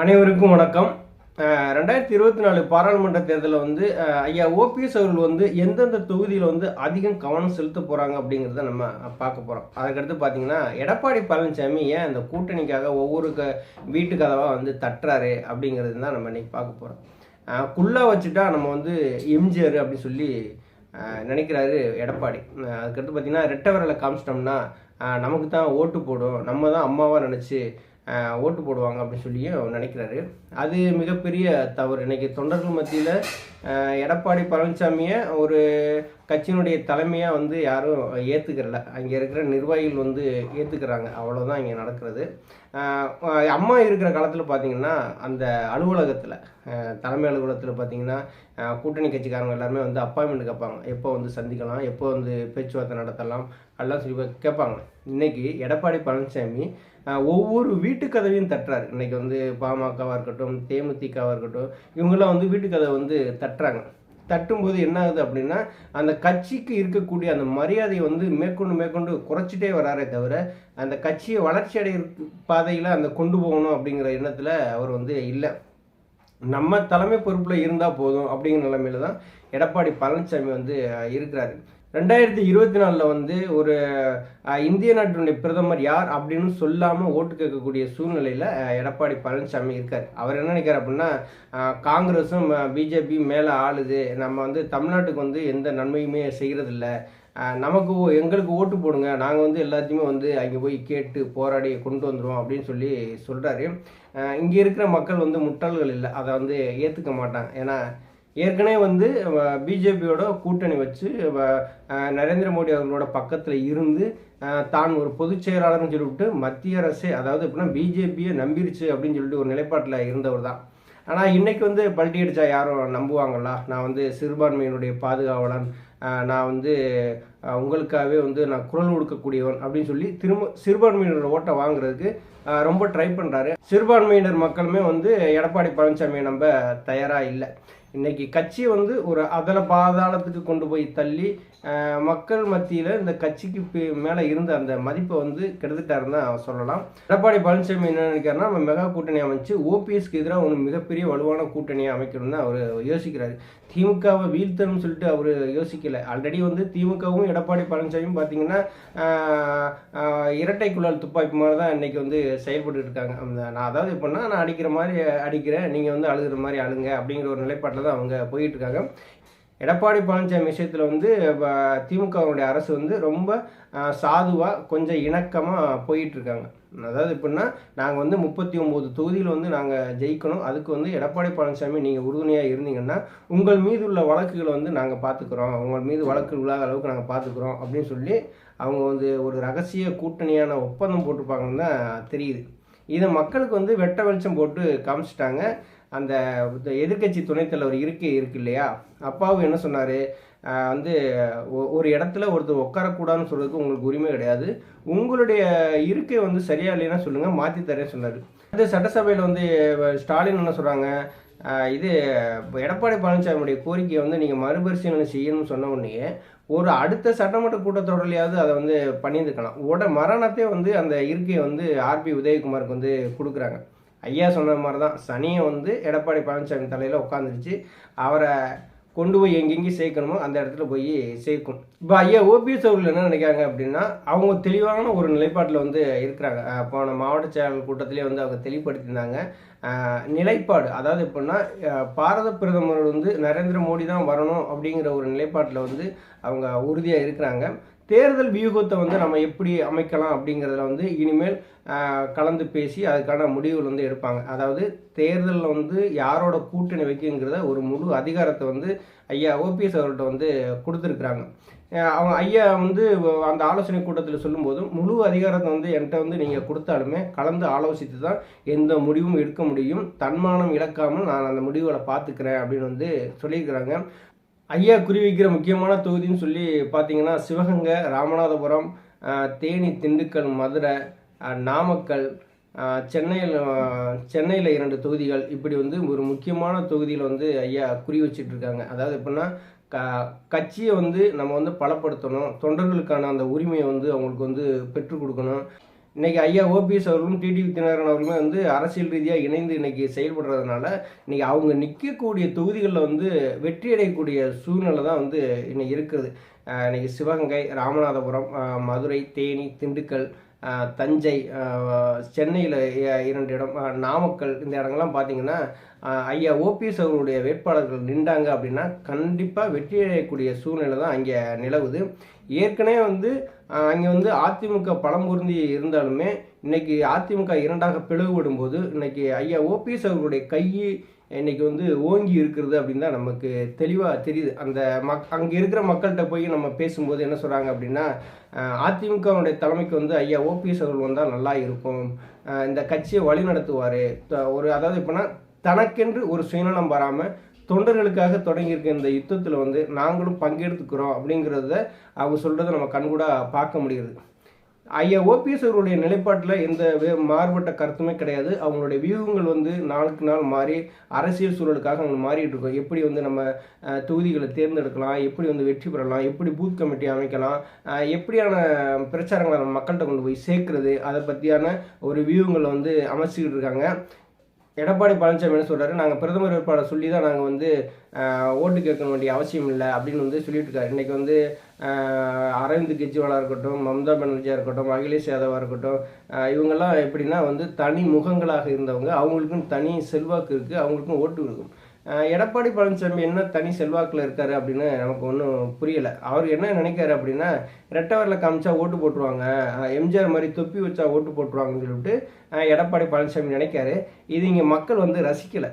அனைவருக்கும் வணக்கம். ரெண்டாயிரத்தி இருபத்தி நாலு பாராளுமன்ற தேர்தலில் வந்து ஐயா ஓபிஎஸ் அவர்கள் வந்து எந்தெந்த தொகுதியில் வந்து அதிகம் கவனம் செலுத்த போகிறாங்க அப்படிங்கிறத நம்ம பார்க்க போகிறோம் அதுக்கடுத்து பார்த்தீங்கன்னா எடப்பாடி பழனிசாமி ஏன் இந்த கூட்டணிக்காக ஒவ்வொரு க வீட்டு கதவாக வந்து தட்டுறாரு அப்படிங்கிறது தான் நம்ம இன்றைக்கி பார்க்க போகிறோம் குள்ளாக வச்சுட்டா நம்ம வந்து எம்ஜிஆர் அப்படின்னு சொல்லி நினைக்கிறாரு எடப்பாடி. அதுக்கடுத்து பார்த்தீங்கன்னா ரெட்டவரில் காமிச்சிட்டோம்னா நமக்கு தான் ஓட்டு போடும். நம்ம தான் அம்மாவாக நினச்சி ஓட்டு போடுவாங்க அப்படின்னு சொல்லியும் நினைக்கிறாரு. அது மிகப்பெரிய தவறு. இன்னைக்கு தொண்டர்கள் மத்தியில் எடப்பாடி பழனிசாமியை ஒரு கட்சியினுடைய தலைமையாக வந்து யாரும் ஏற்றுக்கிறல அங்கே இருக்கிற நிர்வாகிகள் வந்து ஏற்றுக்கிறாங்க அவ்வளோதான் இங்கே நடக்கிறது. அம்மா இருக்கிற காலத்தில் பார்த்தீங்கன்னா அந்த அலுவலகத்தில் தலைமை அலுவலகத்தில் பார்த்தீங்கன்னா கூட்டணி கட்சிக்காரங்க எல்லாருமே வந்து அப்பாயின்மெண்ட் கேட்பாங்க எப்போ வந்து சந்திக்கலாம் எப்போ வந்து பேச்சுவார்த்தை நடத்தலாம் எல்லாம் சொல்லி கேட்பாங்க இன்னைக்கு எடப்பாடி பழனிசாமி ஒவ்வொரு வீட்டு கதவையும் தட்டுறாரு. இன்னைக்கு வந்து பாமகவாக இருக்கட்டும் தேமுதிகவாக இருக்கட்டும் இவங்கெல்லாம் வந்து வீட்டு கதவை வந்து தட்டுறாங்க. தட்டும்போது என்ன ஆகுது அப்படின்னா அந்த கட்சிக்கு இருக்கக்கூடிய அந்த மரியாதையை வந்து மேற்கொண்டு மேற்கொண்டு குறைச்சிட்டே வராரே தவிர அந்த கட்சியை வளர்ச்சி அடைய பாதையில் அந்த கொண்டு போகணும் அப்படிங்கிற எண்ணத்தில் அவர் வந்து இல்லை. நம்ம தலைமை பொறுப்பில் இருந்தால் போதும் அப்படிங்கிற நிலைமையில தான் எடப்பாடி பழனிசாமி வந்து இருக்கிறாரு. ரெண்டாயிரத்தி இருபத்தி நாலில் வந்து ஒரு இந்திய நாட்டினுடைய பிரதமர் யார் அப்படின்னு சொல்லாமல் ஓட்டு கேட்கக்கூடிய சூழ்நிலையில் எடப்பாடி பழனிசாமி இருக்கார். அவர் என்ன நினைக்கிறார் அப்படின்னா காங்கிரஸும் பிஜேபி மேலே ஆளுது. நம்ம வந்து தமிழ்நாட்டுக்கு வந்து எந்த நன்மையுமே செய்கிறதில்ல நமக்கு ஓ- எங்களுக்கு ஓட்டு போடுங்க. நாங்கள் வந்து எல்லாத்தையுமே வந்து அங்கே போய் கேட்டு போராடி கொண்டு வந்துடுவோம் அப்படின்னு சொல்லி சொல்கிறாரு இங்கே இருக்கிற மக்கள் வந்து முட்டாள்கள் இல்லை. அதை வந்து ஏற்றுக்க மாட்டாங்க. ஏன்னா ஏற்கனவே வந்து பிஜேபியோட கூட்டணி வச்சு வ- நரேந்திர மோடி அவர்களோட பக்கத்தில் இருந்து தான் ஒரு பொதுச் செயலாளர்னு சொல்லிவிட்டு மத்திய அரசே அதாவது எப்படின்னா பிஜேபியை நம்பிருச்சு அப்படின்னு சொல்லிட்டு ஒரு நிலைப்பாட்டில் இருந்தவர் தான். ஆனால் இன்றைக்கி வந்து பல்ட்டி அடித்தா யாரும் நம்புவாங்களா நான் வந்து சிறுபான்மையினுடைய பாதுகாவலன் நான் வந்து உங்களுக்காகவே வந்து நான் குரல் கொடுக்கக்கூடியவன் அப்படின்னு சொல்லி திரும்ப சிறுபான்மையினரோட ஓட்டை வாங்குறதுக்கு ரொம்ப ட்ரை பண்ணுறாரு சிறுபான்மையினர் மக்களுமே வந்து எடப்பாடி பழனிசாமியை நம்ப தயாராக இல்லை. இன்னைக்கு கட்சி வந்து ஒரு அதல பாதாளத்துக்கு கொண்டு போய் தள்ளி மக்கள் மத்தியில் இந்த கட்சிக்கு பி- மேலே இருந்த அந்த மதிப்பை வந்து கெடுத்துட்டாருன்னு தான் சொல்லலாம். எடப்பாடி பழனிசாமி என்ன நினைக்கிறாருன்னா நம்ம மெகா கூட்டணி அமைச்சு ஓபிஎஸ்க்கு எதிராக ஒன்று மிகப்பெரிய வலுவான கூட்டணியை அமைக்கணும்னு அவர் யோசிக்கிறாரு. திமுகவை வீழ்த்தணும்னு சொல்லிட்டு அவர் யோசிக்கலை. ஆல்ரெடி வந்து திமுகவும் எடப்பாடி பழனிசாமியும் பார்த்தீங்கன்னா இரட்டை குழல் துப்பாக்கி மாதிரி தான் இன்றைக்கி வந்து செயல்பட்டு இருக்காங்க. அந்த- நான் அதாவது எப்படின்னா நான் அடிக்கிற மாதிரி அடிக்கிறேன் நீங்கள் வந்து அழுகிற மாதிரி அழுங்க அப்படிங்கிற ஒரு நிலைப்பாட்டில் தான் அவங்க போயிட்டுருக்காங்க. எடப்பாடி பழனிசாமி விஷயத்தில் வந்து திமுகவுடைய அரசு வந்து ரொம்ப சாதுவாக கொஞ்சம் இணக்கமாக போயிட்டுருக்காங்க. அதாவது எப்படின்னா நாங்கள் வந்து முப்பத்தி ஒம்பது தொகுதியில் வந்து நாங்கள் ஜெயிக்கணும். அதுக்கு வந்து எடப்பாடி பழனிசாமி நீங்கள் உறுதுணையாக இருந்தீங்கன்னா உங்கள் மீது உள்ள வழக்குகளை வந்து நாங்கள் பார்த்துக்குறோம். உங்கள் மீது வழக்கு உள்ளாத அளவுக்கு நாங்கள் பார்த்துக்குறோம் அப்படின்னு சொல்லி அவங்க வந்து ஒரு ரகசிய கூட்டணியான ஒப்பந்தம் போட்டிருப்பாங்கன்னு தான் தெரியுது. இதை மக்களுக்கு வந்து வெட்ட வெளிச்சம் போட்டு காமிச்சிட்டாங்க. அந்த எதிர்க்கட்சி துணைத் தலைவர் இருக்கே இருக்கு இல்லையா? அப்பாவும் என்ன சொன்னார்? வந்து ஒ- ஒரு இடத்துல ஒருத்தர் உட்காரக்கூடாதுன்னு சொல்கிறதுக்கு உங்களுக்கு உரிமை கிடையாது. உங்களுடைய இருக்கை வந்து சரியா இல்லைன்னா சொல்லுங்கள் மாற்றி தரேன் சொன்னார். அது சட்டசபையில் வந்து ஸ்டாலின் என்ன சொல்கிறாங்க இது எடப்பாடி பழனிசாமியுடைய கோரிக்கையை வந்து நீங்கள் மறுபரிசீலனை செய்யணும்னு சொன்ன உடனே ஒரு அடுத்த சட்டமன்ற கூட்டத்தொடர்லையாவது அதை வந்து பண்ணியிருக்கலாம் உட மரணத்தை வந்து அந்த இருக்கையை வந்து ஆர்பி உதயகுமாருக்கு வந்து கொடுக்குறாங்க. ஐயா சொன்ன மாதிரி தான் சனியை வந்து எடப்பாடி பழனிசாமி தலையில் உட்காந்துருச்சு அவரை கொண்டு போய் எங்கெங்கேயும் சேர்க்கணுமோ அந்த இடத்துல போய் சேர்க்கும். இப்போ ஐயா ஓபிஎஸ் அவர்கள் என்ன நினைக்கிறாங்க அப்படின்னா அவங்க தெளிவான ஒரு நிலைப்பாட்டில் வந்து இருக்கிறாங்க. போன மாவட்ட செயலாளர் கூட்டத்திலே வந்து அவங்க தெளிவுபடுத்தியிருந்தாங்க. நிலைப்பாடு அதாவது எப்படின்னா பாரத பிரதமர் வந்து நரேந்திர மோடி தான் வரணும் அப்படிங்கிற ஒரு நிலைப்பாட்டில் வந்து அவங்க உறுதியாக இருக்கிறாங்க. தேர்தல் வியூகத்தை வந்து நம்ம எப்படி அமைக்கலாம் அப்படிங்கிறதுல வந்து இனிமேல் கலந்து பேசி அதுக்கான முடிவுகள் வந்து எடுப்பாங்க. அதாவது தேர்தலில் வந்து யாரோட கூட்டணி வைக்குங்கிறத ஒரு முழு அதிகாரத்தை வந்து ஐயா ஓபிஎஸ் அவர்கிட்ட வந்து கொடுத்துருக்குறாங்க. அவங்க ஐயா வந்து அந்த ஆலோசனை கூட்டத்தில் சொல்லும்போது முழு அதிகாரத்தை வந்து என்கிட்ட வந்து நீங்கள் கொடுத்தாலுமே கலந்து ஆலோசித்து தான் எந்த முடிவும் எடுக்க முடியும். தன்மானம் இழக்காமல் நான் அந்த முடிவுகளை பார்த்துக்கிறேன் அப்படின்னு வந்து சொல்லியிருக்கிறாங்க. ஐயா குறி வைக்கிற முக்கியமான தொகுதின்னு சொல்லி பார்த்தீங்கன்னா சிவகங்கை ராமநாதபுரம் தேனி திண்டுக்கல் மதுரை நாமக்கல் சென்னையில் சென்னையில் இரண்டு தொகுதிகள் இப்படி வந்து ஒரு முக்கியமான தொகுதியில் வந்து ஐயா குறி வச்சிட்ருக்காங்க. அதாவது எப்படின்னா க கட்சியை வந்து நம்ம வந்து பலப்படுத்தணும் தொண்டர்களுக்கான அந்த உரிமையை வந்து அவங்களுக்கு வந்து பெற்றுக் கொடுக்கணும். இன்றைக்கி ஐயா ஓபிஎஸ் அவர்களும் டிடிவி தினகரன் அவர்களுமே வந்து அரசியல் ரீதியாக இணைந்து இன்றைக்கி செயல்படுறதுனால இன்றைக்கி அவங்க நிற்கக்கூடிய தொகுதிகளில் வந்து வெற்றி அடையக்கூடிய சூழ்நிலை தான் வந்து இன்னைக்கு இருக்குது. இன்றைக்கி சிவகங்கை ராமநாதபுரம் மதுரை தேனி திண்டுக்கல் தஞ்சை சென்னையில் இரண்டு இடம் நாமக்கல் இந்த இடங்கள்லாம் பார்த்தீங்கன்னா ஐயா ஓபிஎஸ் அவர்களுடைய வேட்பாளர்கள் நின்றாங்க அப்படின்னா கண்டிப்பாக வெற்றி அடையக்கூடிய சூழ்நிலை தான் அங்கே நிலவுது. ஏற்கனவே வந்து அங்கே வந்து அதிமுக பலம் பொருந்தி இருந்தாலுமே இன்னைக்கு அதிமுக இரண்டாக பிளவுபடும் போது இன்னைக்கு ஐயா ஓபிஎஸ் அவர்களுடைய கை இன்னைக்கு வந்து ஓங்கி இருக்கிறது அப்படின்னு தான் நமக்கு தெளிவாக தெரியுது. அந்த மக் அங்கே இருக்கிற மக்கள்கிட்ட போய் நம்ம பேசும்போது என்ன சொல்கிறாங்க அப்படின்னா அதிமுகவுடைய தலைமைக்கு வந்து ஐயா ஓபிஎஸ் அவர்கள் வந்தால் நல்லா இருக்கும். இந்த கட்சியை வழி நடத்துவார். ஒரு அதாவது எப்படின்னா தனக்கென்று ஒரு சுயநலம் வராமல் தொண்டர்களுக்காக தொடங்கியிருக்க இந்த யுத்தத்தில் வந்து நாங்களும் பங்கெடுத்துக்கிறோம் அப்படிங்கிறத அவங்க சொல்கிறத நம்ம கண்கூடாக பார்க்க முடியுது. ஐயா ஓபிஎஸ் அவருடைய நிலைப்பாட்டில் எந்த மாறுபட்ட கருத்துமே கிடையாது. அவங்களுடைய வியூகங்கள் வந்து நாளுக்கு நாள் மாறி அரசியல் சூழலுக்காக அவங்க மாறிட்டு இருக்கோம். எப்படி வந்து நம்ம தொகுதிகளை தேர்ந்தெடுக்கலாம் எப்படி வந்து வெற்றி பெறலாம் எப்படி பூத் கமிட்டி அமைக்கலாம் எப்படியான பிரச்சாரங்களை நம்ம மக்கள்கிட்ட கொண்டு போய் சேர்க்கறது அதை பற்றியான ஒரு வியூகங்களை வந்து அமைச்சிக்கிட்டு இருக்காங்க. எடப்பாடி பழனிசாமி என்ன சொல்கிறாரு நாங்கள் பிரதமர் வேட்பாளர் சொல்லி தான் நாங்கள் வந்து ஓட்டு கேட்க வேண்டிய அவசியம் இல்லை அப்படின்னு வந்து சொல்லிட்டு இருக்காரு. இன்றைக்கி வந்து அரவிந்த் கெஜ்ரிவாலாக இருக்கட்டும் மம்தா பானர்ஜியாக இருக்கட்டும் அகிலேஷ் யாதவாக இருக்கட்டும் இவங்கெல்லாம் எப்படின்னா வந்து தனி முகங்களாக இருந்தவங்க அவங்களுக்கும் தனி செல்வாக்கு இருக்குது அவங்களுக்கும் ஓட்டு இருக்கும் எடப்பாடி பழனிசாமி என்ன தனி செல்வாக்கில் இருக்காரு அப்படின்னு நமக்கு ஒன்றும் புரியலை. அவர் என்ன நினைக்காரு அப்படின்னா ரெட்டவரில் காமிச்சா ஓட்டு போட்டுருவாங்க எம்ஜிஆர் மாதிரி தொப்பி வச்சா ஓட்டு போட்டுருவாங்கன்னு சொல்லிட்டு எடப்பாடி பழனிசாமி நினைக்காரு இது இங்கே மக்கள் வந்து ரசிக்கலை.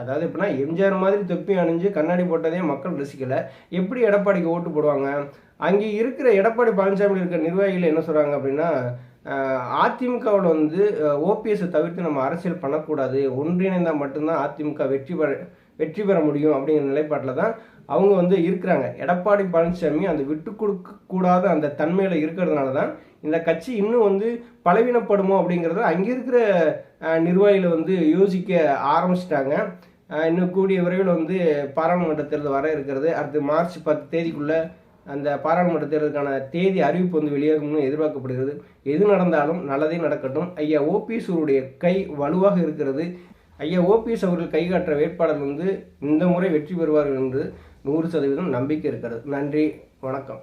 அதாவது எப்படின்னா எம்ஜிஆர் மாதிரி தொப்பி அணிஞ்சு கண்ணாடி போட்டதே மக்கள் ரசிக்கலை. எப்படி எடப்பாடிக்கு ஓட்டு போடுவாங்க? அங்கே இருக்கிற எடப்பாடி பழனிசாமி இருக்கிற நிர்வாகிகள் என்ன சொல்கிறாங்க அப்படின்னா அதிமுகவில் வந்து ஓபிஎஸ்ஸை தவிர்த்து நம்ம அரசியல் பண்ணக்கூடாது. ஒன்றிணைந்தால் மட்டும்தான் அதிமுக வெற்றி பெற வெற்றி பெற முடியும் அப்படிங்கிற நிலைப்பாட்டில் தான் அவங்க வந்து இருக்கிறாங்க. எடப்பாடி பழனிசாமி அந்த விட்டு கொடுக்க கூடாத அந்த தன்மையில் இருக்கிறதுனால தான் இந்த கட்சி இன்னும் வந்து பலவீனப்படுமோ அப்படிங்கிறத அங்கே இருக்கிற நிர்வாகிகள் வந்து யோசிக்க ஆரம்பிச்சிட்டாங்க. இன்னும் கூடிய விரைவில் வந்து பாராளுமன்ற தேர்தல் வர இருக்கிறது. அடுத்து மார்ச் பத்து தேதிக்குள்ளே அந்த பாராளுமன்ற தேர்தலுக்கான தேதி அறிவிப்பு வந்து வெளியாகும்னு எதிர்பார்க்கப்படுகிறது. எது நடந்தாலும் நல்லதே நடக்கட்டும். ஐயா ஓபிஎஸ் கை வலுவாக இருக்கிறது. ஐயா ஓபிஎஸ் அவர்கள் கைகாற்ற வேட்பாளர் வந்து இந்த முறை வெற்றி பெறுவார்கள் என்று நூறு சதவீதம் நம்பிக்கை இருக்கிறது. நன்றி வணக்கம்.